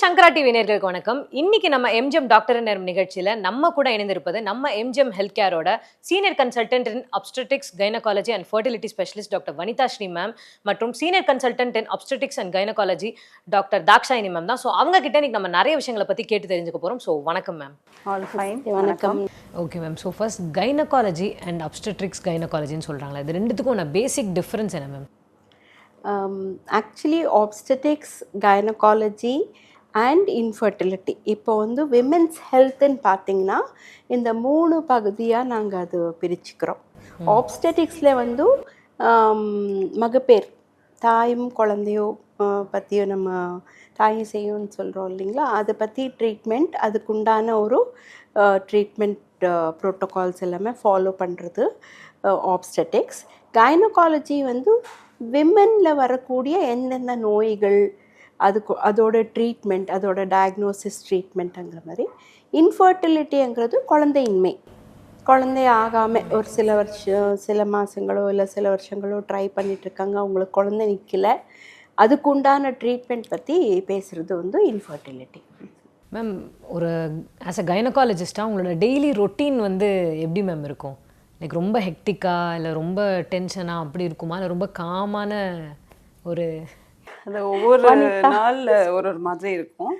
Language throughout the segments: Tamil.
சங்கரா டிவி நேர்களுக்கு வணக்கம். இன்னைக்கு நம்ம எம்ஜிஎம் டாக்டர் நேரம் நிகழ்ச்சியில நம்ம கூட இணைந்திருப்பது நம்ம MGM health கேரோட senior consultant in obstetrics gynaecology and fertility specialist doctor Vanitha Sri ma'am மற்றும் senior consultant in obstetrics and gynaecology doctor Dakshayini ma'am தான். ஸோ அவங்க கிட்ட இன்னைக்கு நம்ம நிறைய விஷயங்களை பத்தி கேட்டு தெரிஞ்சுக்க போறோம். ஸோ வணக்கம் மேம் ஆல் ஃபைன் வணக்கம். Okay ma'am so first gynaecology and obstetrics கைனகாலஜின்னு சொல்றாங்களே இது ரெண்டுத்துக்கும் பேசிக் டிஃபரன்ஸ் என்ன ma'am actually obstetrics gynaecology and infertility இப்போ வந்து விமென்ஸ் ஹெல்த்துன்னு பார்த்தீங்கன்னா இந்த மூணு பகுதியாக நாங்கள் அது பிரிச்சுக்கிறோம். ஆப்ஸ்டெட்டிக்ஸில் வந்து மகப்பேர். தாயும் குழந்தையோ பற்றியும் நம்ம தாயும் செய்யும்னு சொல்கிறோம் இல்லைங்களா? அதை பற்றி ட்ரீட்மெண்ட் அதுக்குண்டான ஒரு ட்ரீட்மெண்ட் ப்ரோட்டோகால்ஸ் எல்லாமே ஃபாலோ பண்ணுறது ஆப்ஸ்டெட்டிக்ஸ் கைனகாலஜி வந்து விமனில் வரக்கூடிய எந்தெந்த நோய்கள் அதுக்கு அதோட ட்ரீட்மெண்ட் அதோட டயக்னோசிஸ் ட்ரீட்மெண்ட்டுங்கிற மாதிரி இன்ஃபர்டிலிட்டிங்கிறது குழந்தையின்மை. குழந்தை ஆகாமல் ஒரு சில வருஷம் சில மாதங்களோ இல்லை சில வருஷங்களோ ட்ரை பண்ணிகிட்ருக்காங்க அவங்களுக்கு குழந்தை நிற்கல அதுக்குண்டான ட்ரீட்மெண்ட் பற்றி பேசுகிறது வந்து இன்ஃபர்டிலிட்டி மேம் ஒரு ஆஸ் அ கைனகாலஜிஸ்டாக உங்களோட டெய்லி ரொட்டீன் வந்து எப்படி மேம் இருக்கும்? லைக் ரொம்ப ஹெக்டிக்காக இல்லை ரொம்ப டென்ஷனாக அப்படி இருக்குமா? இல்லை ரொம்ப காமான ஒரு அது ஒவ்வொரு நாள் ஒரு ஒரு மாதிரி இருக்கும்.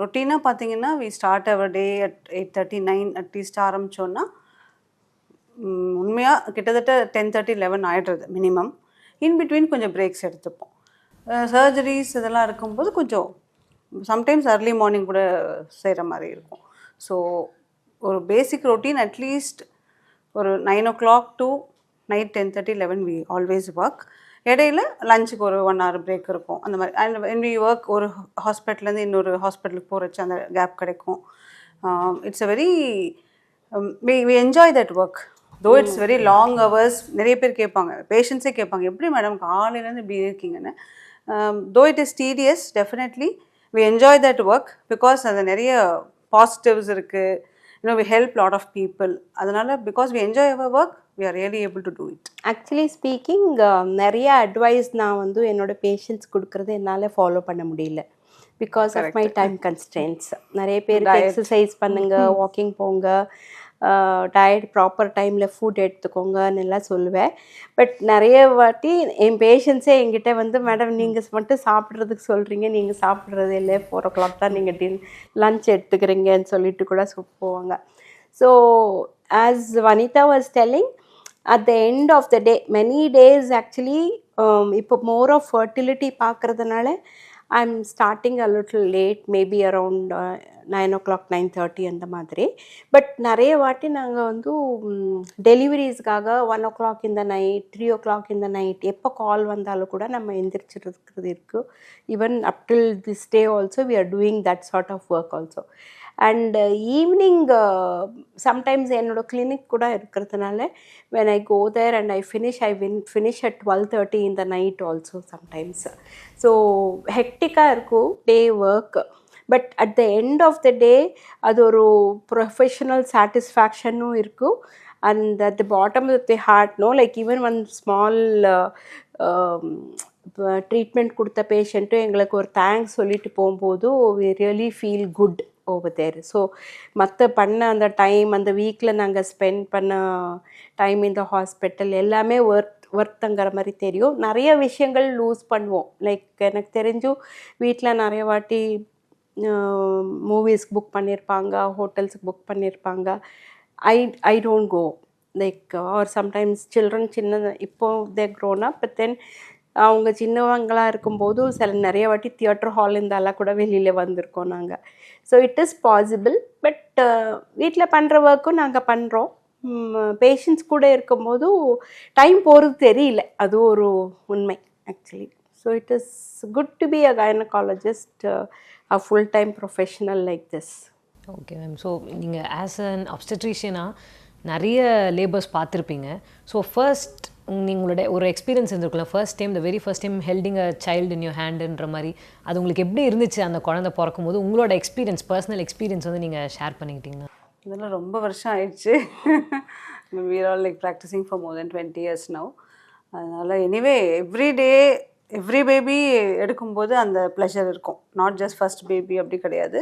ரொட்டீனாக பார்த்தீங்கன்னா we start our day at eight thirty nine at least ஆரம்பித்தோன்னா உண்மையாக கிட்டத்தட்ட டென் தேர்ட்டி லெவன் ஆகிடுறது மினிமம் இன் பிட்வீன் கொஞ்சம் பிரேக்ஸ் எடுத்துப்போம். சர்ஜரிஸ் இதெல்லாம் இருக்கும்போது கொஞ்சம் சம்டைம்ஸ் அர்லி மார்னிங் கூட செய்கிற மாதிரி இருக்கும். ஸோ ஒரு பேசிக் ரொட்டீன் அட்லீஸ்ட் ஒரு nine o'clock to night ten thirty eleven we always work இடையில லஞ்சுக்கு ஒரு ஒன் ஹவர் பிரேக் இருக்கும். அந்த மாதிரி. அண்ட் வென் வி ஒர்க் ஒரு ஹாஸ்பிட்டல்லேருந்து இன்னொரு ஹாஸ்பிட்டலுக்கு போகிறச்சு அந்த கேப் கிடைக்கும். It's a very we we enjoy that work though it's very long hours நிறைய பேர் கேட்பாங்க. பேஷண்ட்ஸே கேட்பாங்க. எப்படி மேடம் காலையிலேருந்து இப்படி இருக்கீங்கன்னு. Though it is tedious definitely we enjoy that work because அது நிறைய பாசிட்டிவ்ஸ் இருக்குது you know we help lot of people அதனால because we enjoy our work we are really able to do it actually speaking நிறைய அட்வைஸ் நான் வந்து என்னோட பேஷண்ட்ஸ் கொடுக்கறது என்னால் ஃபாலோ பண்ண முடியல. Because of my time constraints நிறைய பேருக்கு எக்ஸசைஸ் பண்ணுங்க வாக்கிங் போங்க டயட் ப்ராப்பர் டைமில் ஃபுட் எடுத்துக்கோங்கன்னு எல்லாம் சொல்லுவேன். பட் நிறைய வாட்டி என் பேஷண்ட்ஸே என்கிட்ட வந்து மேடம் நீங்கள் மட்டும் சாப்பிட்றதுக்கு சொல்கிறீங்க நீங்கள் சாப்பிட்றது இல்லை. ஃபோர் ஓ கிளாக் தான் நீங்கள் டின் லஞ்ச் எடுத்துக்கிறீங்கன்னு சொல்லிட்டு கூட சொ- போவாங்க. So as Vanitha was telling at the end of the day many days actually இப்போ மோர் ஆஃப் ஃபர்டிலிட்டி பார்க்குறதுனால I am starting a little late maybe around nine o'clock nine thirty அந்த மாதிரி. பட் நிறைய வாட்டி நாங்கள் வந்து டெலிவரிஸ்க்காக ஒன் ஓ கிளாக் இந்த நைட் த்ரீ ஓ கிளாக் இந்த நைட் எப்போ கால் வந்தாலும் கூட நம்ம எந்திரிச்சிருக்கிறது இருக்குது even up till this day also we are doing that sort of work also and evening sometimes என்னோடய கிளினிக் கூட இருக்கிறதுனால when I go there and I finish I win finish at twelve thirty இந்த நைட் ஆல்சோ சம்டைம்ஸ் ஸோ ஹெக்டிக்காக இருக்கும் day work but at the end of the day அது ஒரு ப்ரொஃபஷனல் சாட்டிஸ்ஃபேக்ஷனும் இருக்கும். And at the bottom of the heart no like even one small treatment கொடுத்த பேஷண்ட்டும் எங்களுக்கு ஒரு தேங்க்ஸ் சொல்லிட்டு போகும்போது we really feel good over there so மற்ற பண்ண அந்த டைம் அந்த வீக்கில் நாங்கள் ஸ்பெண்ட் பண்ண டைம் இந்த ஹாஸ்பிட்டல் எல்லாமே ஒர்த் ஒர்த்துங்கிற மாதிரி தெரியும். நிறைய விஷயங்கள் லூஸ் பண்ணுவோம். லைக் எனக்கு தெரிஞ்சும் வீட்டில் நிறைய வாட்டி மூவிஸ்க்கு புக் பண்ணியிருப்பாங்க ஹோட்டல்ஸுக்கு புக் பண்ணியிருப்பாங்க I I don't go like or sometimes children சின்ன இப்போ தே க்ரோன் அப் பட் தென் அவங்க சின்னவங்களாக இருக்கும்போது சில நிறைய வாட்டி தியேட்டர் ஹால் இருந்தாலாம் கூட வெளியில் வந்திருக்கோம் நாங்கள் so it is possible but வீட்டில் பண்ணுற ஒர்க்கும் நாங்கள் பண்ணுறோம் பேஷண்ட்ஸ் கூட இருக்கும்போது டைம் போகிறது தெரியல. அது ஒரு உண்மை actually so it is good to be a gynaecologist a full time professional like this okay ma'am so நீங்கள் ஆஸ் அன் obstetrician-ஆ நிறைய லேபர்ஸ் பார்த்துருப்பீங்க. ஸோ ஃபர்ஸ்ட் உங்களோட ஒரு experience இருந்திருக்குல்ல first time the very first time holding a child in your ஹேண்டுன்ற மாதிரி அது உங்களுக்கு எப்படி இருந்துச்சு அந்த குழந்தை பிறக்கும் போது உங்களோட எக்ஸ்பீரியன்ஸ் பர்சனல் எக்ஸ்பீரியன்ஸ் வந்து நீங்கள் ஷேர் பண்ணிக்கிட்டீங்கன்னா இதெல்லாம் ரொம்ப வருஷம் ஆயிடுச்சு. We're all like practising for more than twenty years now அதனால் anyway every day every baby எடுக்கும்போது அந்த ப்ளஷர் இருக்கும். நாட் ஜஸ்ட் ஃபர்ஸ்ட் பேபி அப்படி கிடையாது.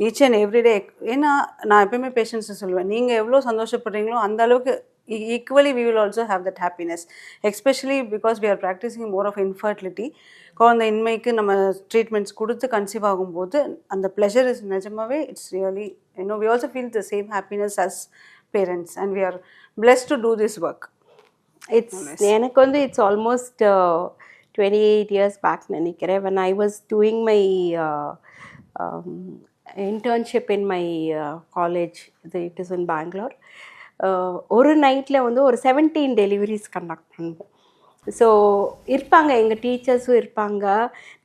ஈச் அண்ட் எவ்ரிடே ஏன்னா நான் எப்பயுமே பேஷண்ட்ஸை சொல்லுவேன். நீங்கள் எவ்வளோ சந்தோஷப்படுறீங்களோ அந்த அளவுக்கு equally we will also have that happiness especially because we are practising more of infertility குழந்தை இன்மைக்கு நம்ம ட்ரீட்மெண்ட்ஸ் கொடுத்து கன்சீவ் ஆகும்போது அந்த ப்ளஷர் இஸ் நிஜமாவே it's really you know we also feel the same happiness as parents and we are blessed to do this work it's எனக்கு வந்து it's almost twenty eight years back நினைக்கிறேன் when I was doing my internship in my college இது இட் இஸ் இன் பெங்களூர் ஒரு நைட்டில் வந்து ஒரு செவன்டீன் டெலிவரிஸ் கண்டக்ட் பண்ணுவோம். ஸோ இருப்பாங்க எங்கள் டீச்சர்ஸும் இருப்பாங்க.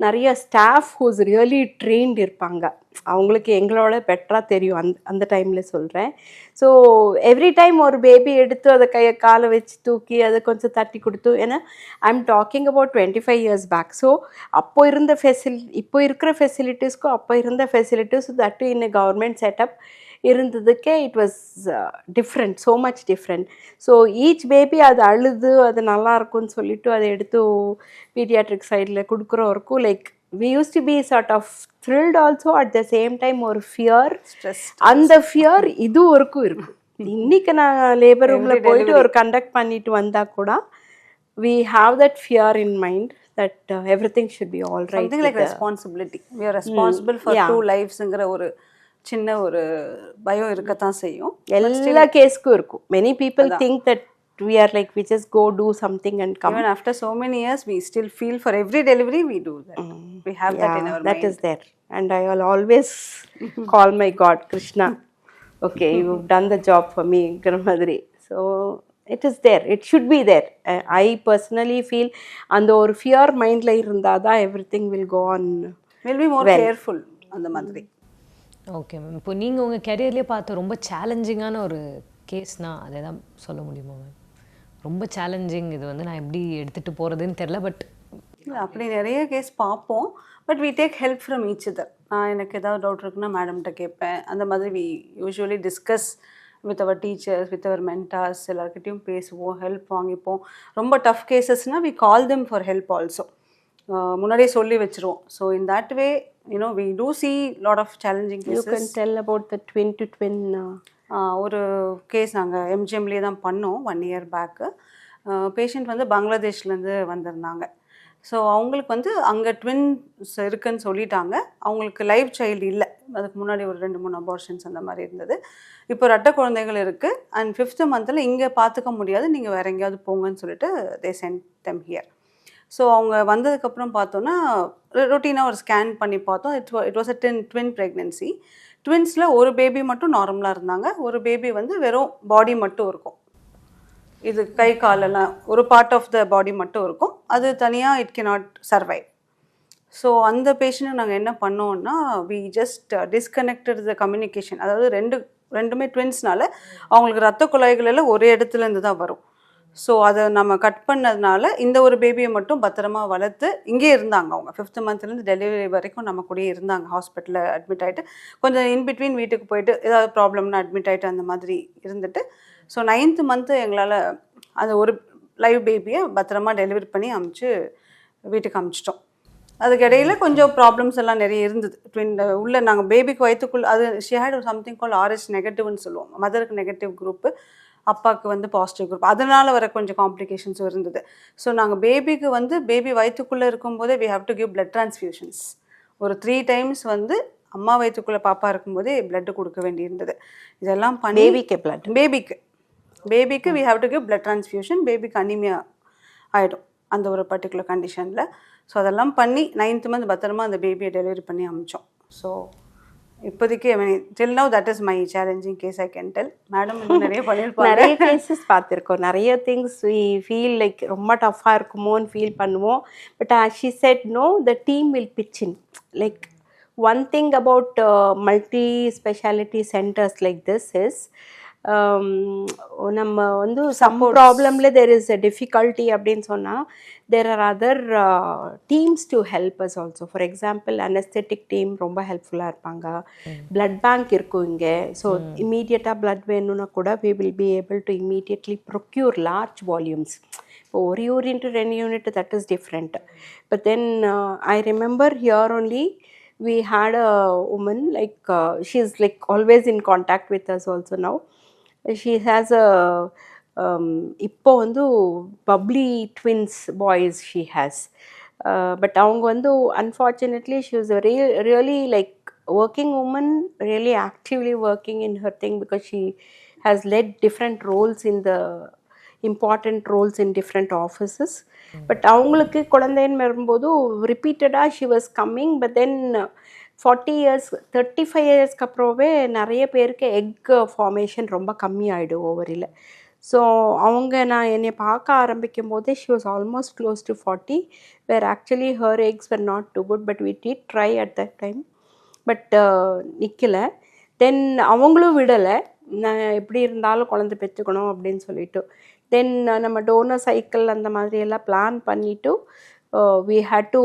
நிறைய ஸ்டாஃப் ஹூஸ் ரியலி ட்ரெயின்டு இருப்பாங்க. அவங்களுக்கு எங்களோட பெட்டராக தெரியும். அந்த அந்த டைமில் சொல்கிறேன் ஸோ எவ்ரி டைம் ஒரு பேபி எடுத்து அதை கையை காலை வச்சு தூக்கி அதை கொஞ்சம் தட்டி கொடுத்து ஏன்னா I am talking about twenty five years back so அப்போ இருந்த ஃபெசிலி இப்போ இருக்கிற ஃபெசிலிட்டிஸ்க்கும் அப்போ இருந்த facilities that in government setup இருந்ததுக்கே it was different so much different so each baby அது அழுது அது நல்லா இருக்கும்னு சொல்லிட்டு அதை எடுத்து பீடியாட்ரிக் சைடில் கொடுக்குற வரைக்கும் like we used to be sort of thrilled also at the same time ஒரு ஃபியர். அந்த ஃபியர் இது வரைக்கும் இருக்கு. இன்னைக்கு நான் லேபர் ரூம்ல போயிட்டு ஒரு கண்டக்ட் பண்ணிட்டு வந்தா கூட we have that fear in mind that everything should be all right something like responsibility we are responsible for two லைஃப்ஸுங்கிற ஒரு சின்ன ஒரு பயம் இருக்கத்தான் செய்யும். எல்லா கேஸ்க்கும் இருக்கும். Many people think that we are like we just go do something and come even after so many years we still feel for every delivery we do that. We have that in our that mind is there and i will always call my god krishna okay you've done the job for me மாதிரி so it is there it should be there Uh, i personally feel அந்த ஒரு ஃபியர் மைண்டில் இருந்தால் தான் everything will go on we'll be more careful அந்த மாதிரி ஓகே மேம் இப்போ நீங்கள் உங்கள் கெரியர்லேயே பார்த்த ரொம்ப சேலஞ்சிங்கான ஒரு கேஸ்னா அதை தான் சொல்ல முடியுமா மேம் ரொம்ப சேலஞ்சிங் இது வந்து நான் எப்படி எடுத்துகிட்டு போகிறதுன்னு தெரில பட் இல்ல, அப்படி நிறைய கேஸ் பார்ப்போம். But we take help from each other நான் எனக்கு ஏதாவது டவுட் இருக்குன்னா மேடம்கிட்ட கேட்பேன். அந்த மாதிரி we usually discuss with our teachers with our mentors எல்லாருக்கிட்டையும் பேசுவோம் ஹெல்ப் வாங்கிப்போம். ரொம்ப tough கேசஸ்னால் we call them for help also முன்னாடியே சொல்லி வச்சிருவோம். So in that way you know we do see lot of challenging you can tell about the twin to twin ஒரு கேஸ் நாங்கள் எம்ஜிஎம்லேயே தான் பண்ணோம் ஒன் இயர் பேக்கு பேஷண்ட் வந்து பங்களாதேஷ்லேருந்து வந்திருந்தாங்க. ஸோ அவங்களுக்கு வந்து அங்கே ட்வின்ஸ் இருக்குன்னு சொல்லிட்டாங்க. அவங்களுக்கு லைவ் சைல்டு இல்லை. அதுக்கு முன்னாடி ஒரு ரெண்டு மூணு அபார்ஷன்ஸ் அந்த மாதிரி இருந்தது. இப்போ ரெட்ட குழந்தைகள் இருக்குது அண்ட் ஃபிஃப்த்து மந்தில் இங்கே பார்த்துக்க முடியாது. நீங்கள் வேறு எங்கேயாவது போங்கன்னு சொல்லிட்டு they sent them here so அவங்க வந்ததுக்கப்புறம் பார்த்தோன்னா ரொட்டீனாக ஒரு ஸ்கேன் பண்ணி பார்த்தோம். It it was a ten twin pregnancy ட்வின்ஸில் ஒரு பேபி மட்டும் நார்மலாக இருந்தாங்க. ஒரு பேபி வந்து வெறும் பாடி மட்டும் இருக்கும். இது கை காலெல்லாம் ஒரு பார்ட் ஆஃப் த பாடி மட்டும் இருக்கும். அது தனியாக இட் cannot சர்வைவ் ஸோ அந்த பேஷண்ட்டை நாங்கள் என்ன பண்ணோம்னா we just disconnected the communication அதாவது ரெண்டு ரெண்டுமே ட்வின்ஸ்னால அவங்களுக்கு ரத்த குழாய்கள் எல்லாம் ஒரே இடத்துலேருந்து தான் வரும். ஸோ அதை நம்ம கட் பண்ணதுனால இந்த ஒரு பேபியை மட்டும் பத்திரமா வளர்த்து இங்கே இருந்தாங்க அவங்க. ஃபிஃப்த் மந்த்லேருந்து டெலிவரி வரைக்கும் நம்ம கூடயே இருந்தாங்க. ஹாஸ்பிட்டலில் அட்மிட் ஆகிட்டு கொஞ்சம் இன் பிட்வீன் வீட்டுக்கு போயிட்டு ஏதாவது ப்ராப்ளம்னா அட்மிட் ஆகிட்டு அந்த மாதிரி இருந்துட்டு ஸோ நைன்த்து மந்த்து எங்களால் அந்த ஒரு லைவ் பேபியை பத்திரமா டெலிவரி பண்ணி அமுச்சு வீட்டுக்கு அமுச்சிட்டோம். அதுக்கு இடையில கொஞ்சம் ப்ராப்ளம்ஸ் எல்லாம் நிறைய இருந்தது. ட்வின் உள்ள நாங்கள் பேபிக்கு வயிற்றுக்குள்ள அது she had something call RS நெகட்டிவ்னு சொல்லுவோம். மதருக்கு நெகட்டிவ் குரூப்பு அப்பாவுக்கு வந்து பாசிட்டிவ் குரூப் அதனால வர கொஞ்சம் காம்ப்ளிகேஷன்ஸும் இருந்தது. ஸோ நாங்கள் பேபிக்கு வந்து பேபி வயிற்றுக்குள்ளே இருக்கும்போதே we have to give blood transfusions ஒரு த்ரீ டைம்ஸ் வந்து அம்மா வயிற்றுக்குள்ளே பாப்பா இருக்கும்போதே blood கொடுக்க வேண்டியிருந்தது. இதெல்லாம் பண்ணி பேபிக்கு பிளட் பேபிக்கு பேபிக்கு we have to give blood transfusion பேபிக்கு அனிமியா ஆகிடும் அந்த ஒரு பர்டிகுலர் கண்டிஷனில் ஸோ அதெல்லாம் பண்ணி நைன்த் மந்த் பத்திரமா அந்த பேபியை டெலிவரி பண்ணி அமிச்சோம். ஸோ இப்போதைக்கு I mean till now that is my challenging case I can tell madam நிறைய பண்ணியிருப்பாங்க. நிறைய கேசஸ் பார்த்துருக்கோம். நிறைய திங்ஸ் வி ஃபீல் லைக் ரொம்ப டஃப்பாக இருக்குமோன்னு ஃபீல் பண்ணுவோம். But she said no the team will in. Like one thing about multi speciality centres like this is நம்ம வந்து சம் ப்ராப்ளம்ல தெர் இஸ் அ டிஃபிகல்ட்டி அப்படின்னு சொன்னால் there are other teams to help us also for example anaesthetic team ரொம்ப ஹெல்ப்ஃபுல்லாக இருப்பாங்க. பிளட் பேங்க் இருக்கும் இங்கே. ஸோ இமீடியட்டாக பிளட் வேணும்னா கூட we will be able to immediately procure large volumes இப்போ ஒரு யூனிட் ரெண்டு unit that is different but then I remember here only we had a woman like uh, she's like always in contact with us also now. She has a um, இப்போ வந்து bubbly twins boys she has but அவங்க வந்து unfortunately she was very really like working woman really actively working in her thing because she has led different roles in the important roles in different offices but அவங்களுக்கு குழந்தைன்னு வரும்போது ரிப்பீட்டடாக she was coming but then forty years thirty five இயர்ஸ்க்கு அப்புறமே நிறைய பேருக்கு எக் ஃபார்மேஷன் ரொம்ப கம்மியாயிடும் ஓவரில் ஸோ அவங்க நான் என்னை பார்க்க ஆரம்பிக்கும் போதே she was almost close to forty where actually her eggs were not too good but we did try at that time but நிற்கலை தென் அவங்களும் விடலை. நான் எப்படி இருந்தாலும் குழந்தை பெற்றுக்கணும் அப்படின்னு சொல்லிட்டு. தென் நம்ம டோனர் சைக்கிள் அந்த மாதிரியெல்லாம் பிளான் பண்ணிவிட்டு we had to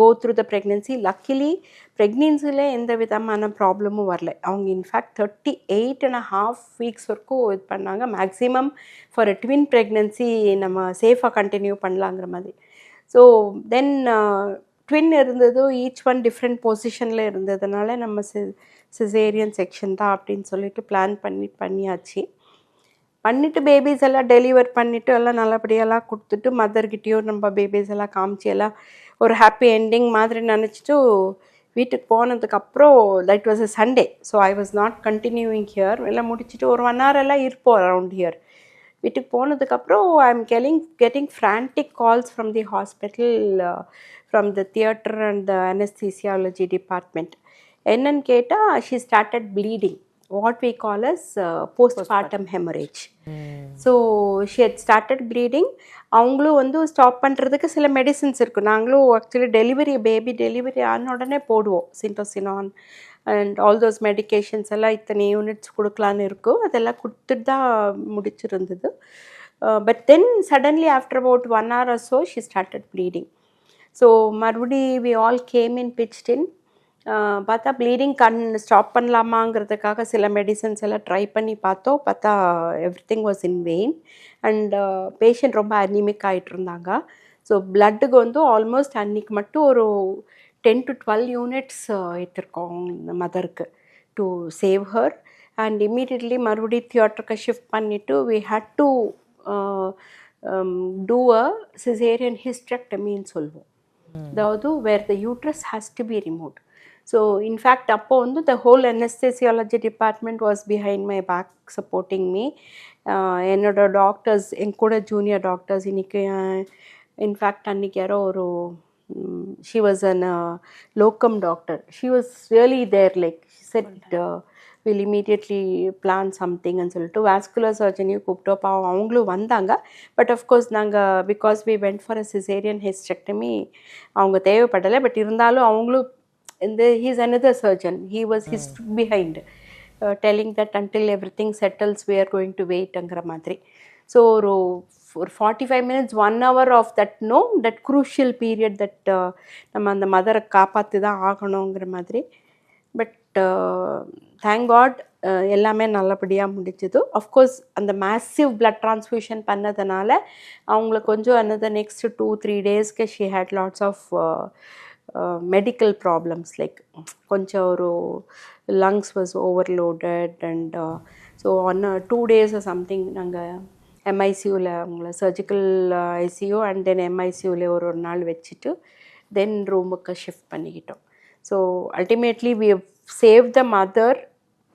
go through the pregnancy luckily ப்ரெக்னென்சியில் எந்த விதமான ப்ராப்ளமும் வரல. அவங்க in fact thirty eight and half weeks வரைக்கும் இது பண்ணாங்க. Maximum for a twin pregnancy நம்ம சேஃபாக கண்டினியூ பண்ணலாங்கிற மாதிரி. ஸோ தென் ட்வின் இருந்தது ஈச் ஒன் டிஃப்ரெண்ட் பொசிஷனில் இருந்ததுனால நம்ம சி சிசேரியன் செக்ஷன் தான் அப்படின்னு சொல்லிட்டு பிளான் பண்ணி பண்ணியாச்சு. பண்ணிவிட்டு பேபிஸ் எல்லாம் டெலிவர் பண்ணிவிட்டு எல்லாம் நல்லபடியெல்லாம் கொடுத்துட்டு மதர்கிட்டேயும் நம்ம பேபிஸ் எல்லாம் காமிச்சு எல்லாம் ஒரு ஹாப்பி எண்டிங் மாதிரி நினச்சிட்டு வீட்டுக்கு போனதுக்கப்புறம் that was a Sunday so I was not continuing here எல்லாம் முடிச்சுட்டு ஒரு ஒன் ஹவர் எல்லாம் இருப்போம் அரவுண்ட் ஹியர் வீட்டுக்கு போனதுக்கப்புறம் I am getting getting frantic calls from the hospital from the theatre and the anaesthesiology department என்னன்னு கேட்டால் she started bleeding what we call as postmortem haemorrhage so she had started bleeding அவங்களும் வந்து ஸ்டாப் பண்ணுறதுக்கு சில மெடிசின்ஸ் இருக்கும் நாங்களும் ஆக்சுவலி டெலிவரி பேபி டெலிவரி ஆன உடனே போடுவோம். Syntocinon and all those medications எல்லாம் இத்தனை யூனிட்ஸ் கொடுக்கலான்னு இருக்கும். அதெல்லாம் கொடுத்துட்டு தான் முடிச்சிருந்தது. But then suddenly after about one hour so she started bleeding so மறுபடி we all came in pitched in பார்த்தா ப்ளீடிங் கண் ஸ்டாப் பண்ணலாமாங்கிறதுக்காக சில மெடிசன்ஸ் எல்லாம் ட்ரை பண்ணி பார்த்தோம். பார்த்தா everything was in vain and patient ரொம்ப அனிமிக் ஆகிட்டு இருந்தாங்க. ஸோ பிளட்டுக்கு வந்து ஆல்மோஸ்ட் அன்னைக்கு மட்டும் ஒரு டென் டு டுவெல் யூனிட்ஸ் எடுத்திருக்கோம் இந்த மதருக்கு to save her and immediately மறுபடியும் தியேட்டருக்கு ஷிஃப்ட் பண்ணிவிட்டு we had to do a caesarean ஹிஸ்ட்ரக்டமின்னு சொல்லுவோம். அதாவது where the uterus has to be remove so in fact அப்போ வந்து the whole anaesthesiology department was behind my back supporting me என்னோட டாக்டர்ஸ் என் கூட ஜூனியர் டாக்டர்ஸ் இன்றைக்கி இன்ஃபேக்ட் அன்றைக்கி யாரோ ஒரு she was an locum doctor she was really there like said will immediately plan சம்திங்னு சொல்லிட்டு வாஸ்குலர் சர்ஜனையும் கூப்பிட்டோம் பாவம் அவங்களும் வந்தாங்க. பட் அஃப்கோர்ஸ் நாங்கள் because we went for a caesarean hysterectomy அவங்க தேவைப்படலை. பட் இருந்தாலும் அவங்களும் இந்த he's another surgeon he was his behind telling that until everything settles we are going to வெயிட்ங்கிற மாதிரி ஸோ ஒரு ஒரு forty five minutes one hour of that no that crucial period that நம்ம அந்த மதரை காப்பாற்றி தான் ஆகணுங்கிற மாதிரி. பட் தேங்க் காட் எல்லாமே நல்லபடியாக முடிஞ்சது. அஃப்கோர்ஸ் அந்த மேசிவ் பிளட் ட்ரான்ஸ்ஃபியூஷன் பண்ணதுனால அவங்களுக்கு கொஞ்சம் another நெக்ஸ்ட் டூ த்ரீ டேஸ்க்கு she had lots of medical problems like கொஞ்சம் ஒரு lungs was overloaded and so one two days something நாங்கள் எம்ஐசியூவில் அவங்கள சர்ஜிக்கல் ஐசியூ அண்ட் தென் எம்ஐசியூவில் ஒரு ஒரு நாள் வச்சுட்டு தென் ரூமுக்கு ஷிஃப்ட் பண்ணிக்கிட்டோம். So ultimately we save the mother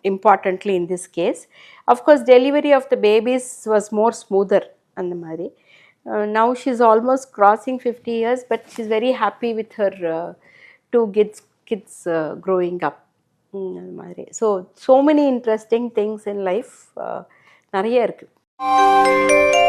importantly in this case of course delivery of the babies was more smoother அந்த மாதிரி. uh, now she's almost crossing 50 years but she's very happy with her uh, two kids kids uh, growing up ம், அந்த மாதிரி so so many interesting things in life நிறைய இருக்குது